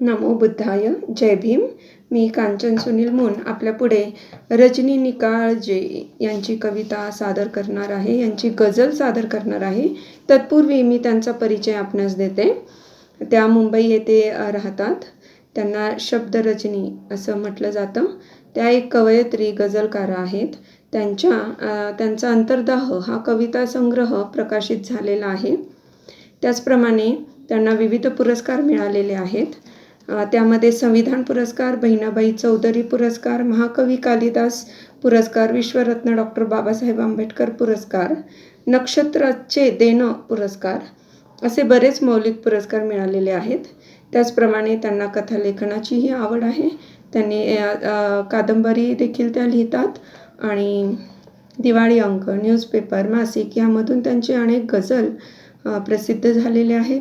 नमो बुद्धाय जय भीम. मी कांचन सुनील मुन आपल्यापुढे रजनी निकाळजे यांची कविता सादर करणार आहे यांची गझल सादर करणार आहे. तत्पूर्वी मी त्यांचा परिचय आपणास देते. त्या मुंबई येथे राहतात. त्यांना शब्दरजनी असं म्हटलं जातं. त्या एक कवयित्री गझलकार आहेत. त्यांच्या त्यांचा अंतर्दाह हा कविता संग्रह प्रकाशित झालेला आहे. त्याचप्रमाणे त्यांना विविध पुरस्कार मिळालेले आहेत. त्यामध्ये संविधान पुरस्कार बहिणाबाई चौधरी पुरस्कार महाकवी कालिदास पुरस्कार विश्वरत्न डॉक्टर बाबासाहेब आंबेडकर पुरस्कार नक्षत्राचे देणं पुरस्कार असे बरेच मौलिक पुरस्कार मिळालेले आहेत. त्याचप्रमाणे त्यांना कथालेखनाचीही आवड आहे. त्यांनी कादंबरी देखील त्या लिहितात आणि दिवाळी अंक न्यूजपेपर मासिक यामधून त्यांचे अनेक गझल प्रसिद्ध झालेले आहेत.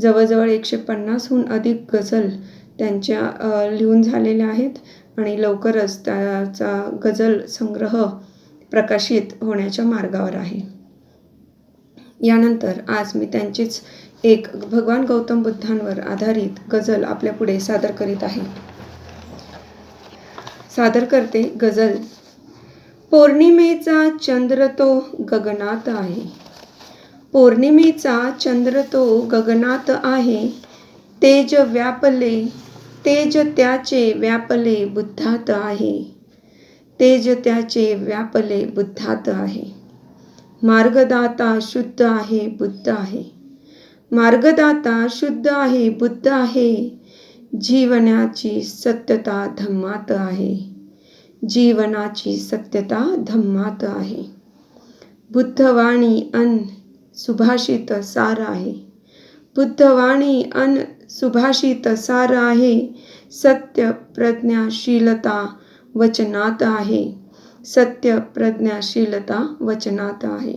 जवळजवळ एकशे पन्नासहून अधिक गझल त्यांच्या लिहून झालेल्या आहेत आणि लवकरच त्याचा गझल संग्रह प्रकाशित होण्याच्या मार्गावर आहे. यानंतर आज मी त्यांचीच एक भगवान गौतम बुद्धांवर आधारित गझल आपल्यापुढे सादर करीत आहे. सादर करते गझल पौर्णिमेचा चंद्र तो गगनात आहे. पौर्णिमेचा चंद्र तो गगनात आहे. तेज व्यापले तेज त्याचे व्यापले बुद्धात आहे. तेज त्याचे व्यापले बुद्धात आहे. मार्गदाता शुद्ध आहे बुद्ध आहे. मार्गदाता शुद्ध आहे बुद्ध आहे. जीवनाची सत्यता धम्मात आहे. जीवनाची सत्यता धम्मात आहे. बुद्धवाणी अन सुभाषित सार आहे. बुद्धवाणी अन सुभाषित सार आहे. सत्य प्रज्ञाशीलता वचनात आहे. सत्य प्रज्ञाशीलता वचनात आहे.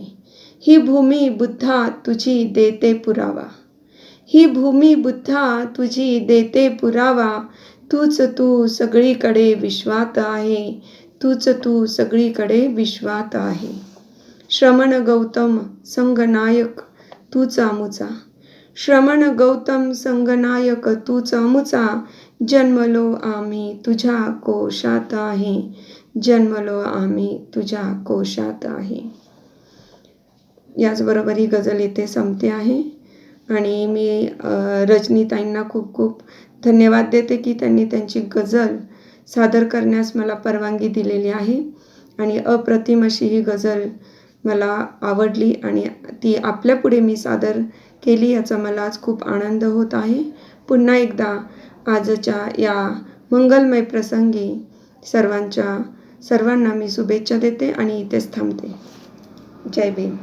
ही भूमी बुद्धा तुझी देते पुरावा. ही भूमी बुद्धा तुझी देते पुरावा. तूच तू सगळीकडे विश्वात आहे. तूच तू सगळीकडे विश्वात आहे. श्रमण गौतम संगनायक तूच अमुचा श्रमण गौतम संगनायक तूच अमुचा जन्मलो आम्ही तुझ्या कोशात आहे. जन्मलो आम्ही तुझ्या कोशात आहे. याचबरोबर ही गझल इथे संपते आहे. आणि मी रजनीताईंना खूप खूप धन्यवाद देते की त्यांनी त्यांची गझल सादर करण्यास मला परवानगी दिलेली आहे. आणि अप्रतिम अशी ही गझल मला आवडली आणि ती आपल्यापुढे मी सादर केली याचा मला आज खूप आनंद होत आहे. पुन्हा एकदा आजच्या या मंगलमय प्रसंगी सर्वांच्या सर्वांना मी शुभेच्छा देते आणि इथेच थांबते. जय भीम.